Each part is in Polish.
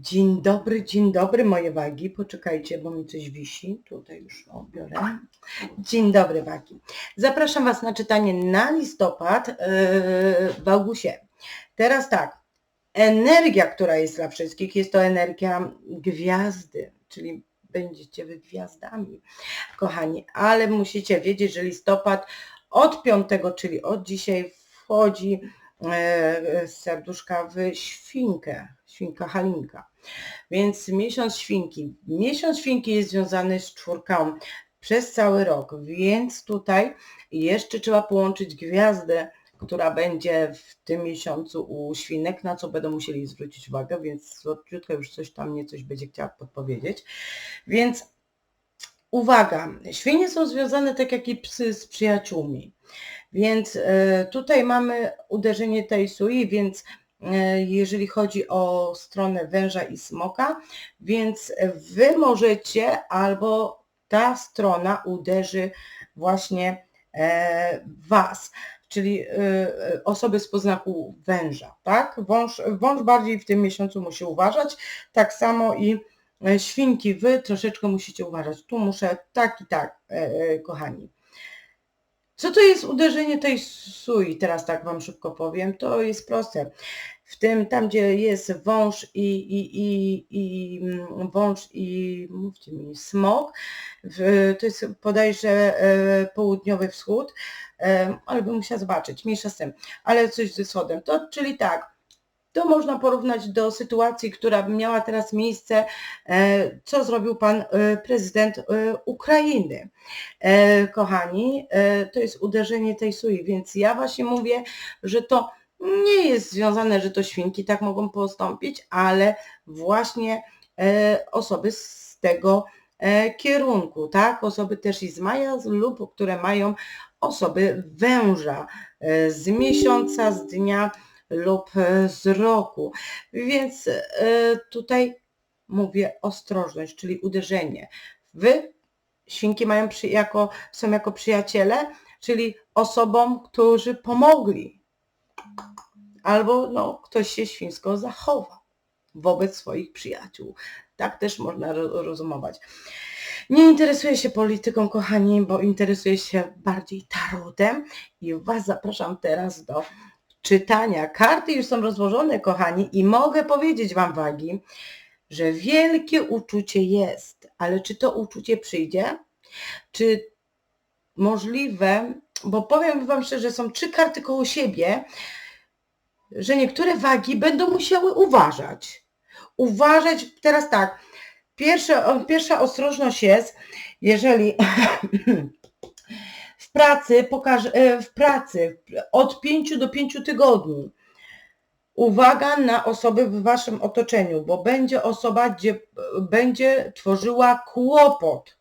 Dzień dobry, dzień dobry moje wagi. Poczekajcie, bo mi coś wisi. Tutaj już o, biorę. Dzień dobry wagi. Zapraszam Was na czytanie na listopad yy, w Augusie. Teraz tak, energia, która jest dla wszystkich, jest to energia gwiazdy, czyli będziecie wy gwiazdami, kochani, ale musicie wiedzieć, że listopad od 5, czyli od dzisiaj wchodzi z serduszka w świnkę, świnka Halinka. Więc miesiąc świnki. Miesiąc świnki jest związany z czwórką przez cały rok, więc tutaj jeszcze trzeba połączyć gwiazdę, która będzie w tym miesiącu u świnek, na co będą musieli zwrócić uwagę, więc słodciutko już coś tam mnie coś będzie chciała podpowiedzieć. Więc uwaga, świnie są związane tak jak i psy z przyjaciółmi. Więc e, tutaj mamy uderzenie tej sui, więc e, jeżeli chodzi o stronę węża i smoka, więc wy możecie albo ta strona uderzy właśnie e, was, czyli osoby z poznaku węża, tak? Wąż, wąż bardziej w tym miesiącu musi uważać, tak samo i świnki, wy troszeczkę musicie uważać. Tu muszę tak i tak, kochani. Co to jest uderzenie tej sui? Teraz tak Wam szybko powiem. To jest proste. W tym, tam gdzie jest wąż i, i, i, i mm, wąż i, mówcie mi, smok, to jest podajże e, południowy wschód, e, ale bym musiała zobaczyć, mniejsza z tym, ale coś ze wschodem. To, czyli tak, to można porównać do sytuacji, która miała teraz miejsce, e, co zrobił pan e, prezydent e, Ukrainy. Kochani, to jest uderzenie tej sui, więc ja właśnie mówię, że to nie jest związane, że to świnki tak mogą postąpić, ale właśnie osoby z tego kierunku, tak? Osoby też i z maja lub które mają osoby węża z miesiąca, z dnia, lub z roku. Więc e, tutaj mówię ostrożność, czyli uderzenie. Wy, świnki mają przy, jako, są jako przyjaciele, czyli osobom, którzy pomogli. Albo no, ktoś się świńsko zachowa wobec swoich przyjaciół. Tak też można rozumować. Nie interesuję się polityką, kochani, bo interesuję się bardziej tarotem i Was zapraszam teraz do czytania. Karty już są rozłożone, kochani, i mogę powiedzieć Wam, wagi, że wielkie uczucie jest, ale czy to uczucie przyjdzie? Czy możliwe, bo powiem Wam szczerze, są trzy karty koło siebie, że niektóre wagi będą musiały uważać. Uważać, teraz tak, pierwsza, pierwsza ostrożność jest, jeżeli w pracy, pokaż, e, w pracy od 5 do 5 tygodni. Uwaga na osoby w waszym otoczeniu, bo będzie osoba, gdzie będzie tworzyła kłopot.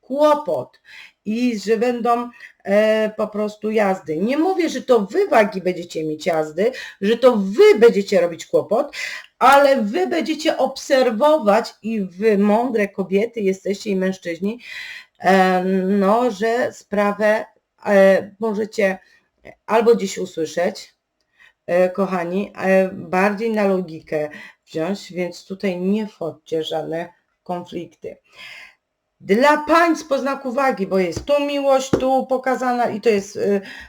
Kłopot. I że będą e, po prostu jazdy. Nie mówię, że to wy wagi będziecie mieć jazdy, że to wy będziecie robić kłopot, ale wy będziecie obserwować i wy mądre kobiety jesteście i mężczyźni, no, że sprawę e, możecie albo dziś usłyszeć, e, kochani, e, bardziej na logikę wziąć, więc tutaj nie wchodźcie żadne konflikty. Dla państw po znaku wagi, bo jest tu miłość, tu pokazana i to jest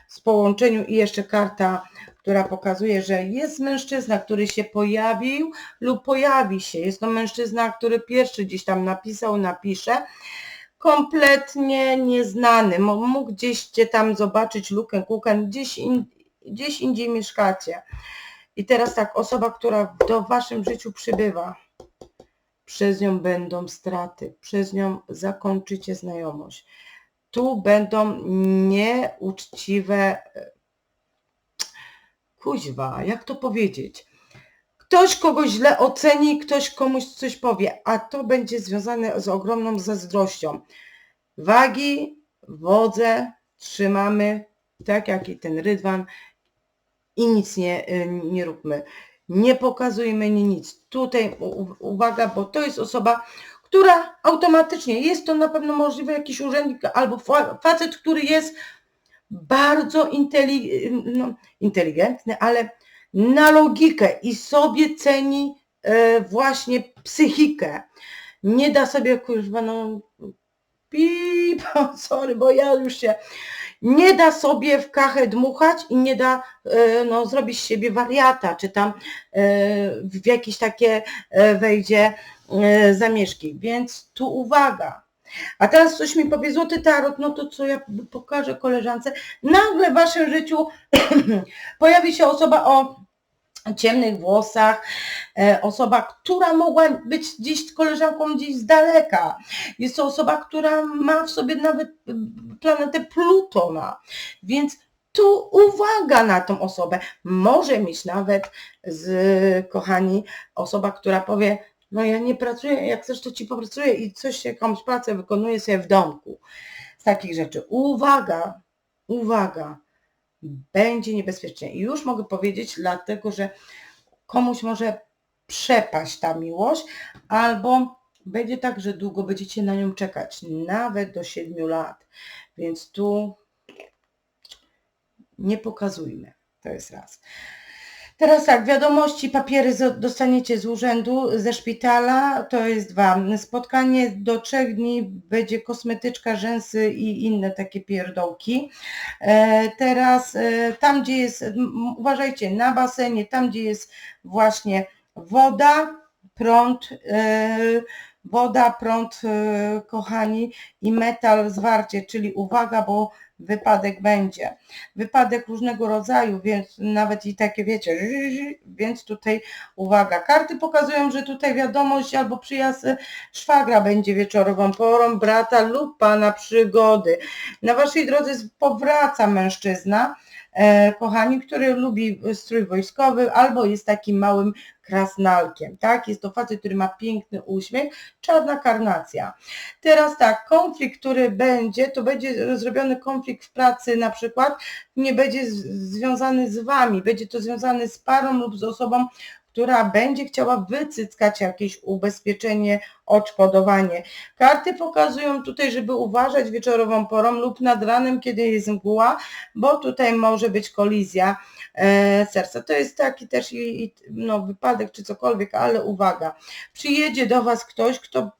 z połączeniu i jeszcze karta, która pokazuje, że jest mężczyzna, który się pojawił lub pojawi się. Jest to mężczyzna, który pierwszy gdzieś tam napisał, napisze kompletnie nieznany. Mógł gdzieś cię tam zobaczyć lukę, kukę, gdzieś, in, gdzieś indziej mieszkacie. I teraz tak, osoba, która do waszym życiu przybywa, przez nią będą straty, przez nią zakończycie znajomość. Tu będą nieuczciwe, kuźwa, jak to powiedzieć? Ktoś kogoś źle oceni, ktoś komuś coś powie, a to będzie związane z ogromną zazdrością. Wagi, wodze, trzymamy, tak jak i ten rydwan i nic nie, y, nie róbmy. Nie pokazujmy nic. Tutaj uwaga, bo to jest osoba, która automatycznie, jest to na pewno możliwe jakiś urzędnik albo facet, który jest bardzo no, inteligentny, ale na logikę i sobie ceni e, właśnie psychikę. Nie da sobie, kurwa, no pip, sorry, bo ja już się nie da sobie w kachę dmuchać i nie da e, no, zrobić z siebie wariata, czy tam e, w jakieś takie wejdzie zamieszki. Więc tu uwaga. A teraz coś mi powie złoty tarot, no to co ja pokażę koleżance. Nagle w waszym życiu pojawi się osoba o ciemnych włosach, e, osoba, która mogła być gdzieś koleżanką gdzieś z daleka. Jest to osoba, która ma w sobie nawet e, planetę Plutona, więc tu uwaga na tą osobę. Może mieć nawet z, kochani, osoba, która powie, no ja nie pracuję, jak chcesz to ci popracuję i coś, jakąś pracę wykonuję sobie w domku. Z takich rzeczy. Uwaga, uwaga będzie niebezpiecznie. I już mogę powiedzieć, dlatego że komuś może przepaść ta miłość, albo będzie tak, że długo będziecie na nią czekać, nawet do 7 lat. Więc tu nie pokazujmy. To jest raz. Teraz tak, wiadomości, papiery dostaniecie z urzędu, ze szpitala, to jest dwa. Spotkanie do trzech dni będzie kosmetyczka, rzęsy i inne takie pierdołki. E, teraz e, tam, gdzie jest, uważajcie, na basenie, tam, gdzie jest właśnie woda, prąd, e, woda, prąd, kochani, i metal, zwarcie, czyli uwaga, bo wypadek będzie. Wypadek różnego rodzaju, więc nawet i takie wiecie, więc tutaj uwaga. Karty pokazują, że tutaj wiadomość albo przyjazd szwagra będzie wieczorową porą, brata lub pana przygody. Na waszej drodze powraca mężczyzna, kochani, który lubi strój wojskowy albo jest takim małym krasnalkiem, tak? Jest to facet, który ma piękny uśmiech, czarna karnacja. Teraz tak, konflikt, który będzie, to będzie zrobiony konflikt w pracy na przykład, nie będzie związany z Wami, będzie to związany z parą lub z osobą, która będzie chciała wycyckać jakieś ubezpieczenie, odszkodowanie. Karty pokazują tutaj, żeby uważać wieczorową porą lub nad ranem, kiedy jest mgła, bo tutaj może być kolizja e, serca. To jest taki też i, i, no, wypadek czy cokolwiek, ale uwaga, przyjedzie do Was ktoś, kto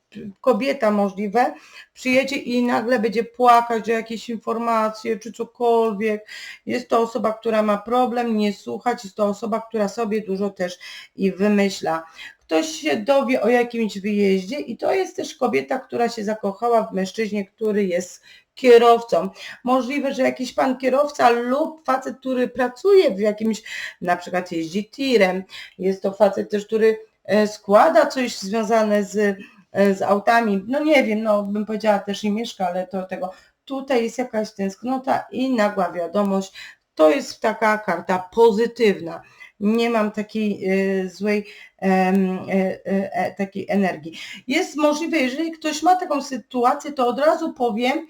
kobieta możliwe, przyjedzie i nagle będzie płakać, że jakieś informacje czy cokolwiek. Jest to osoba, która ma problem, nie słuchać, jest to osoba, która sobie dużo też i wymyśla. Ktoś się dowie o jakimś wyjeździe i to jest też kobieta, która się zakochała w mężczyźnie, który jest kierowcą. Możliwe, że jakiś pan kierowca lub facet, który pracuje w jakimś, na przykład jeździ tirem, jest to facet też, który e, składa coś związane z z autami, no nie wiem, no bym powiedziała też i mieszka, ale to tego, tutaj jest jakaś tęsknota i nagła wiadomość, to jest taka karta pozytywna. Nie mam takiej y, złej y, y, takiej energii. Jest możliwe, jeżeli ktoś ma taką sytuację, to od razu powiem,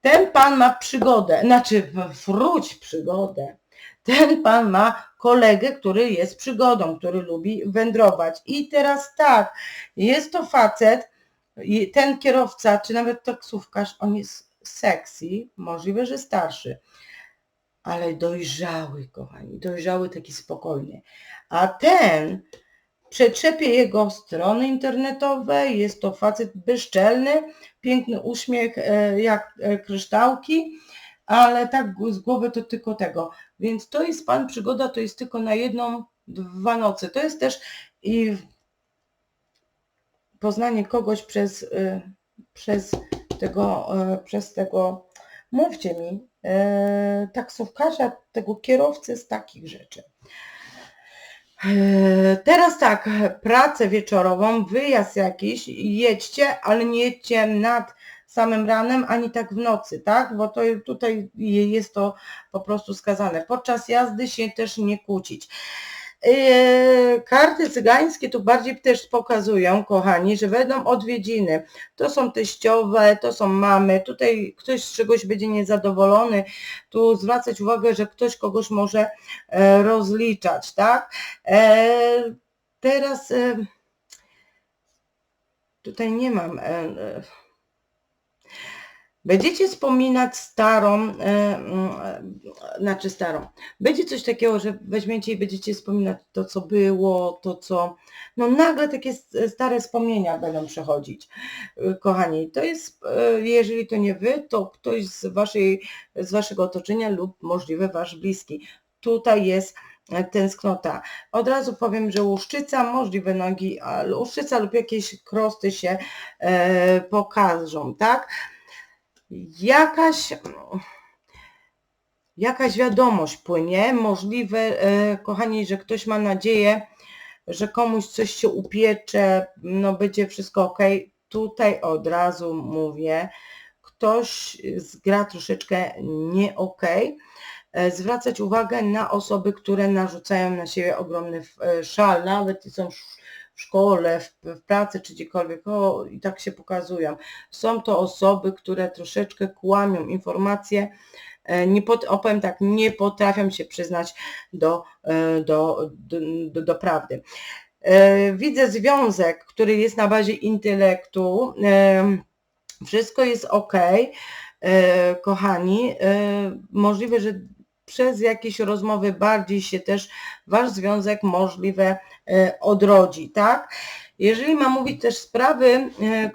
ten pan ma przygodę, znaczy wróć przygodę. Ten pan ma kolegę, który jest przygodą, który lubi wędrować. I teraz tak, jest to facet, ten kierowca, czy nawet taksówkarz, on jest sexy, możliwe, że starszy, ale dojrzały, kochani, dojrzały, taki spokojny. A ten przetrzepie jego strony internetowe, jest to facet bezczelny, piękny uśmiech e, jak e, kryształki, ale tak z głowy to tylko tego. Więc to jest Pan przygoda, to jest tylko na jedną, dwa noce. To jest też i poznanie kogoś przez, y, przez tego, y, przez tego, mówcie mi, y, taksówkarza, tego kierowcy z takich rzeczy. Teraz tak, pracę wieczorową, wyjazd jakiś, jedźcie, ale nie jedźcie nad samym ranem, ani tak w nocy, tak? Bo to tutaj jest to po prostu skazane. Podczas jazdy się też nie kłócić. Yy, karty cygańskie tu bardziej też pokazują, kochani, że będą odwiedziny. To są teściowe, to są mamy, tutaj ktoś z czegoś będzie niezadowolony, tu zwracać uwagę, że ktoś kogoś może e, rozliczać, tak? E, teraz e, tutaj nie mam Będziecie wspominać starą, e, mm, e, znaczy starą. Będzie coś takiego, że weźmiecie i będziecie wspominać to, co było, to, co... No nagle takie s- stare wspomnienia będą przechodzić. E, Kochani, to jest, e, jeżeli to nie wy, to ktoś z, waszej, z waszego otoczenia lub możliwe wasz bliski. Tutaj jest e, tęsknota. Od razu powiem, że łuszczyca, możliwe nogi, łuszczyca lub jakieś krosty się e, pokażą, tak? Jakaś, jakaś wiadomość płynie, możliwe, e, kochani, że ktoś ma nadzieję, że komuś coś się upiecze, no będzie wszystko ok. Tutaj od razu mówię, ktoś zgra troszeczkę nie ok. E, Zwracać uwagę na osoby, które narzucają na siebie ogromny e, szal, nawet są w szkole, w, w pracy czy gdziekolwiek, o, i tak się pokazują. Są to osoby, które troszeczkę kłamią informacje, e, nie pot, opowiem tak, nie potrafią się przyznać do, e, do, do, do, do prawdy. E, Widzę związek, który jest na bazie intelektu. Wszystko jest ok, kochani. Możliwe, że przez jakieś rozmowy bardziej się też wasz związek możliwe e, odrodzi, tak? Jeżeli mam mówić też sprawy e,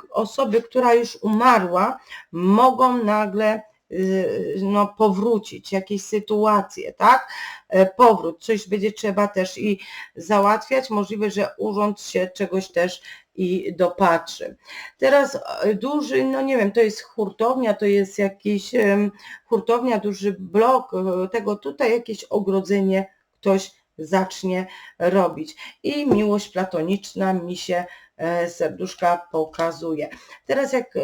osoby, która już umarła, mogą nagle y, no, powrócić, jakieś sytuacje, tak? E, Powrót, coś będzie trzeba też i załatwiać, możliwe, że urząd się czegoś też i dopatrzy. Teraz e, duży, no nie wiem, to jest hurtownia, to jest jakiś hurtownia, duży blok, e, tego tutaj jakieś ogrodzenie ktoś zacznie robić. I miłość platoniczna mi się e, serduszka pokazuje. Teraz jak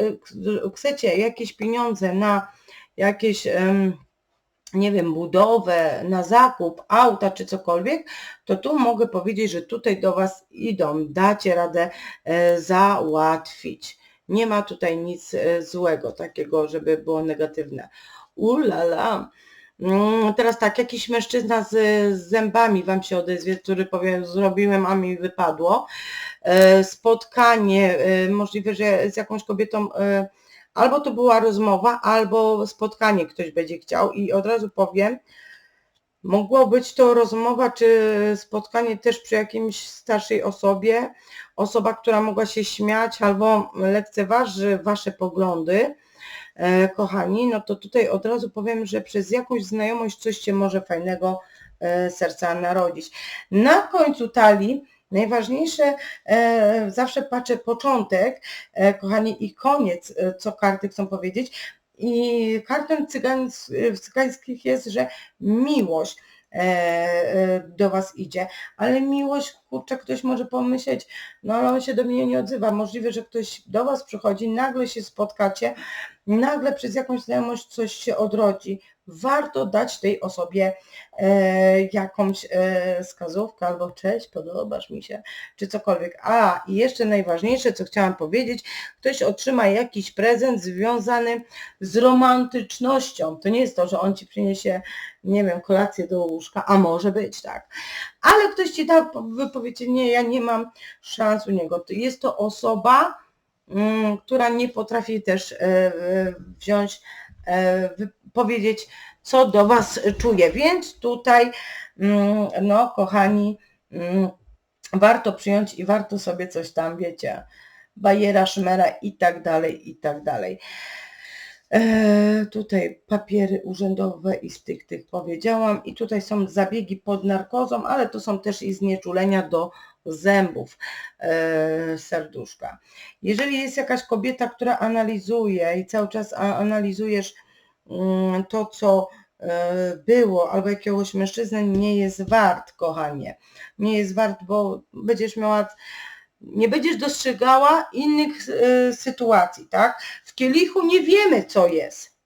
chcecie jakieś pieniądze na jakieś em, nie wiem, budowę, na zakup auta czy cokolwiek, to tu mogę powiedzieć, że tutaj do Was idą, dacie radę e, załatwić. Nie ma tutaj nic e, złego, takiego, żeby było negatywne. Ulala. Mm, Teraz tak, jakiś mężczyzna z, z zębami Wam się odezwie, który powie, zrobiłem, a mi wypadło. E, Spotkanie, możliwe, że z jakąś kobietą albo to była rozmowa, albo spotkanie ktoś będzie chciał i od razu powiem, mogło być to rozmowa czy spotkanie też przy jakimś starszej osobie, osoba, która mogła się śmiać albo lekceważy Wasze poglądy, e, kochani, no to tutaj od razu powiem, że przez jakąś znajomość coś się może fajnego e, serca narodzić. Na końcu talii najważniejsze, e, zawsze patrzę początek, e, kochani, i koniec, e, co karty chcą powiedzieć. I kartą cygańskich jest, że miłość do Was idzie, ale miłość, kurczę, ktoś może pomyśleć, no ale on się do mnie nie odzywa, możliwe, że ktoś do Was przychodzi, nagle się spotkacie, nagle przez jakąś znajomość coś się odrodzi. Warto dać tej osobie e, jakąś e, wskazówkę albo cześć, podobasz mi się, czy cokolwiek. A i jeszcze najważniejsze, co chciałam powiedzieć, ktoś otrzyma jakiś prezent związany z romantycznością. To nie jest to, że on ci przyniesie, nie wiem, kolację do łóżka, a może być tak. Ale ktoś ci tak, wy powiecie, nie, ja nie mam szans u niego. Jest to osoba, mm, która nie potrafi też e, e, wziąć, e, powiedzieć, co do Was czuje. Więc tutaj, mm, no kochani, mm, warto przyjąć i warto sobie coś tam, wiecie, bajera, szmera i tak dalej, i tak dalej. E, tutaj papiery urzędowe i z tych, tych powiedziałam i tutaj są zabiegi pod narkozą, ale to są też i znieczulenia do zębów e, serduszka. Jeżeli jest jakaś kobieta, która analizuje i cały czas analizujesz mm, to, co e, było, albo jakiegoś mężczyznę nie jest wart, kochanie. Nie jest wart, bo będziesz miała, nie będziesz dostrzegała innych e, sytuacji, tak? W kielichu nie wiemy, co jest.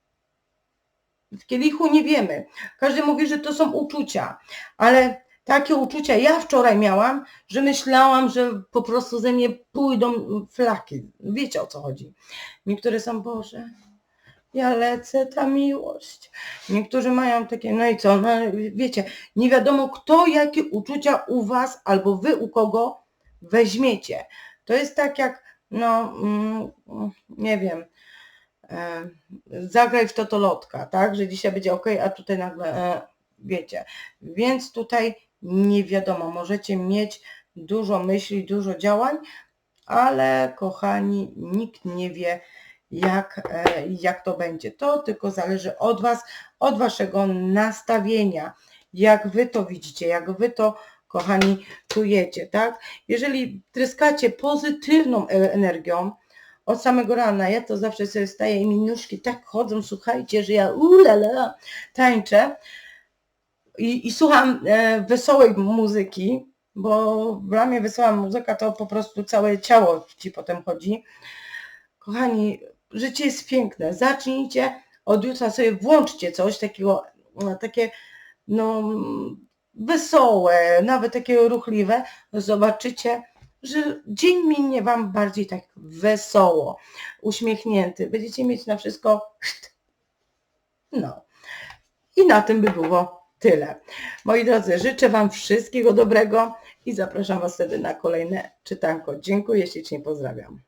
W kielichu nie wiemy. Każdy mówi, że to są uczucia, ale takie uczucia ja wczoraj miałam, że myślałam, że po prostu ze mnie pójdą flaki. Wiecie o co chodzi. Niektóre są, Boże, ja lecę, ta miłość. Niektórzy mają takie, no i co, no wiecie, nie wiadomo kto jakie uczucia u Was albo Wy u kogo weźmiecie. To jest tak jak, no, mm, nie wiem, e, zagraj w totolotka, tak, że dzisiaj będzie ok, a tutaj nagle, e, wiecie, więc tutaj nie wiadomo, możecie mieć dużo myśli, dużo działań, ale kochani, nikt nie wie, jak, e, jak to będzie. To tylko zależy od Was, od Waszego nastawienia, jak Wy to widzicie, jak Wy to, kochani, czujecie, tak? Jeżeli tryskacie pozytywną e- energią, od samego rana, ja to zawsze sobie staję i mi nóżki tak chodzą, słuchajcie, że ja ulala, tańczę i, i słucham e, wesołej muzyki, bo dla mnie wesoła muzyka to po prostu całe ciało Ci potem chodzi. Kochani, życie jest piękne. Zacznijcie od jutra sobie włączcie coś takiego, no, takie no wesołe, nawet takie ruchliwe. Zobaczycie, że dzień minie Wam bardziej tak wesoło, uśmiechnięty. Będziecie mieć na wszystko no. I na tym by było tyle. Moi drodzy, życzę Wam wszystkiego dobrego i zapraszam Was wtedy na kolejne czytanko. Dziękuję ślicznie, pozdrawiam.